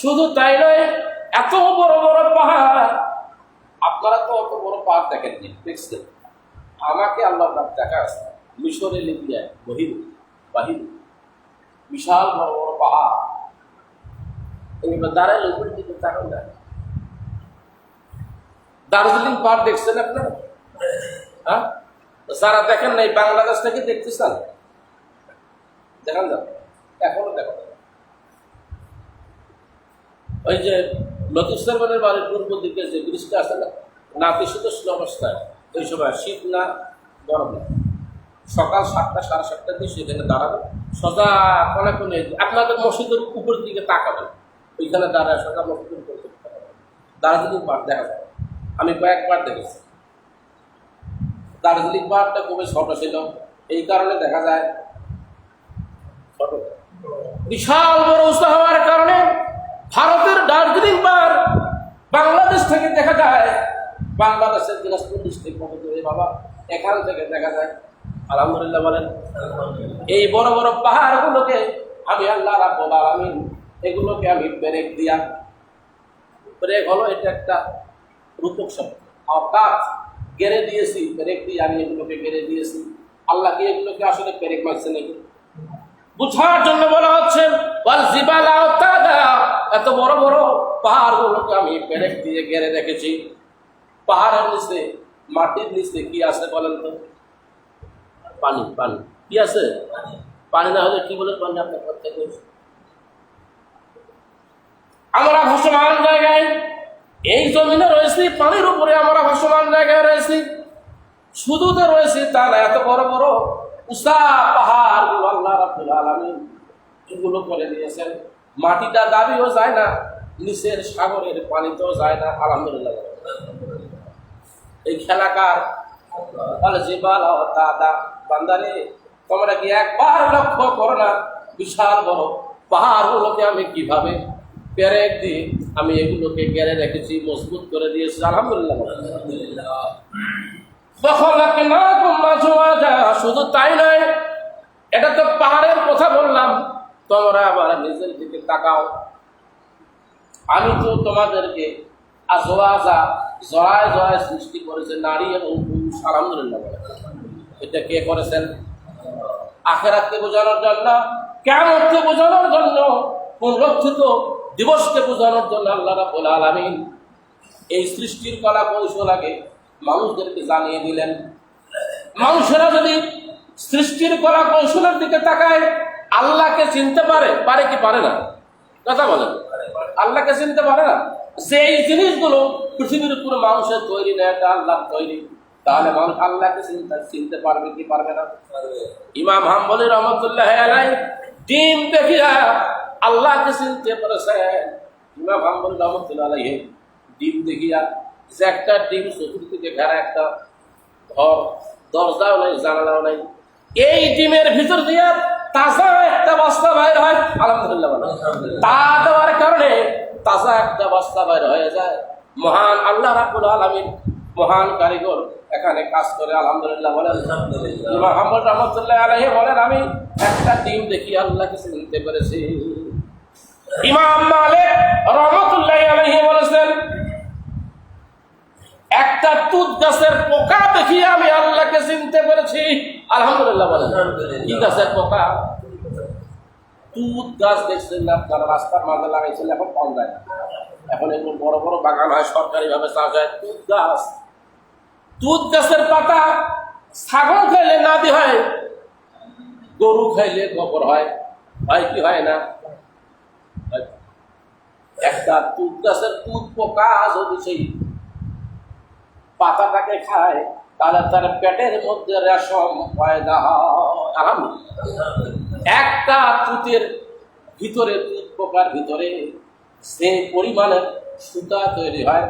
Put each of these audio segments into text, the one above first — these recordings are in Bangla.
শুধু তাই নয়, এত বড় বড় পাহাড়। আপনারা তো অত বড় পাহাড় দেখেননি, দেখছেন? আমাকে আল্লাহ দেখা আছে মিশরে লিপিয়ায় বহির, বাহির। বিশাল বড় বড় পাহাড়। এবার দাঁড়াইলে দিকে দার্জিলিং পাহাড় দেখছেন আপনারা? হ্যাঁ? যারা দেখেন নাই, বাংলাদেশ থেকে দেখতে চান? দেখান যান এখনও দেখা ওই যে লতিফ সালমানের বাড়ির পূর্ব দিকে যে ব্রিজটা আছে না নাতিশীতোষ্ণ অবস্থায় ওই সময় শীত না গরম না। সকাল সাতটা, সাড়ে সাতটার দিকে সেখানে দাঁড়াবে। সদা কোনে কোনে আপনাদের মসজিদের উপরের দিকে তাকাবেন। ওইখানে দাঁড়ায় সদা মসজিদের দার্জিলিং পাহাড় দেখা যায়। আমি কয়েকবার দেখেছি। দার্জিলিং পাহাড়টা খুবই ছোট ছিল। এই কারণে দেখা যায়। বিশাল বড় উৎসাহ হওয়ার কারণে বাংলাদেশ থেকে দেখা যায়, বাংলাদেশের দিনাজপুর ডিস্ট্রিক্ট মতো বাবা, এখান থেকে দেখা যায়। আলহামদুলিল্লাহ বলেন, এই বড় বড় পাহাড়গুলোকে আমি আল্লাহ রাব্বুল এগুলোকে আমি ব্রেক দিয়া, ব্রেক হলো এটা একটা রূপক শব্দ। অর্থাৎ গেড়ে দিয়েছি, ব্রেক দিয়ে আমি এগুলোকে গেড়ে দিয়েছি। আল্লাহ কি এগুলোকে আসলে ব্রেক মারছে নাকি? বুঝার জন্য বলা হচ্ছে, ওয়াল এত বড় বড় পাহাড়গুলোকে আমি পেরেক দিয়ে ঘেরে রেখেছি। পাহাড়ের নিচে, মাটির নিচে কি আছে বলেন তো? পানি পানি। কি আছে? পানি না হলে কি বলে পানি আপনার থেকে? আমরা ভাসমান জায়গায়, এই জমিনে রয়েছি, পানির উপরে আমরা ভাসমান জায়গায় রয়েছি। শুধু তো রয়েছে তা না, এত বড় বড় উষা পাহাড় আল্লাহ রাব্বুল আলামিন এগুলো করে দিয়েছেন। মাটিটা দাবিও যায় না, নিচের সাগরের পানিতেও যায় না, আলহামদুলিল্লাহ। এই খেলাকার দাদা, বান্দারে, তোমরা কি একবার লক্ষ্য করো না? বিশাল বড় পাহাড়গুলোকে আমি কীভাবে প্যারেক দিয়ে আমি এগুলোকে গেড়ে রেখেছি, মজবুত করে দিয়েছি, আলহামদুলিল্লাহ। শুধু তাই নয়, এটা তো পাহাড়ের কথা বললাম। তোমরা আবার নিজের দিকে তাকাও। আমি তো তোমাদেরকে আজওয়াজা জড়ায় জড়ায় সৃষ্টি করেছে নারী এবং পুরুষ, আলহামদুলিল্লাহ। এটা কে করেছেন? আখেরাতকে বোঝানোর জন্য কেমনকে বোঝানোর জন্য পুনরক্ষিত দিবসকে বোঝানোর জন্য আল্লাহ রাব্বুল আলামিন এই সৃষ্টির কলা কৌশল আগে মানুষদেরকে জানিয়ে দিলেন। মানুষেরা যদি সৃষ্টির কলা কৌশলের দিকে তাকায় আল্লাহকে চিনতে পারে পারে কি পারে না? কথা বলেন। আল্লাহকে চিনতে পারে না? সেই জিনিসগুলো পৃথিবীর উপর মানুষের তৈরি না এটা আল্লাহ তৈরি। তাহলে মানুষ আল্লাহকে চিন্তা পারবে কি পারবে না? ইমাম হাম্বলি রহমতুল্লাহ ডিম দেখিয়া আল্লাহকে চিনতে পারেছে। ইমাম হাম্বলি রহমতুল্লাহ ডিম দেখিয়া যে একটা ডিম চতুর্দিকে ঘেরা একটা ঘর, দরজাও নাই, জানালাও নাই। এই ডিমের ভিতর দিয়ে তাজা একটা বস্তা বাইর হয় আলহামদুলিল্লাহ বলো। তা দেওয়ার কারণে তাজা একটা বস্তা বাইর হয়ে যায়। মহান আল্লাহ রাবুল আলমিন মহান কারিগর এখানে কাজ করে আলহামদুলিল্লাহ বলেন। মোহাম্মদ রহমতুল্লাহ আলহী বলেন আমি একটা ডিম দেখি আল্লাহকে চিনতে পেরেছি। ইমাম মালিক রহমতুল্লাহ আলহী বলেছেন একটা তুত গাছের পোকা দেখিয়ে আমি আল্লাহকে চিনতে পেরেছি। আলহামদুলিল্লাহ বলেন। কি গাছের পোকা তুত গাছ দেখছেন না আপনারা রাস্তার মাঝে লাগাইছেন এখন পাওয়া যায় না এখন এগুলো বড় বড় বাগান হয় সরকারি ভাবে চাষ হয়। তুত গাছ। তুত গাছের পাতা ছাগল খাইলে নাদি হয় গরু খাইলে গোবর হয় হয় কি হয় না? একটা তুত গাছের তুত পোকা যদি সেই পাতাটাকে খায় তাহলে তার পেটের মধ্যে রেশম পয়দা হয় একটা তুতের ভিতরে তুত পোকার ভিতরে সে পরিমাণে সুতা তৈরি হয়।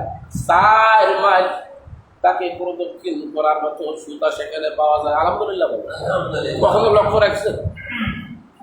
চার মাইল তাকে প্রদক্ষিণ করার মতো সুতা সেখানে পাওয়া যায়। আলহামদুলিল্লাহ। কখনো লক্ষ্য রাখছেন?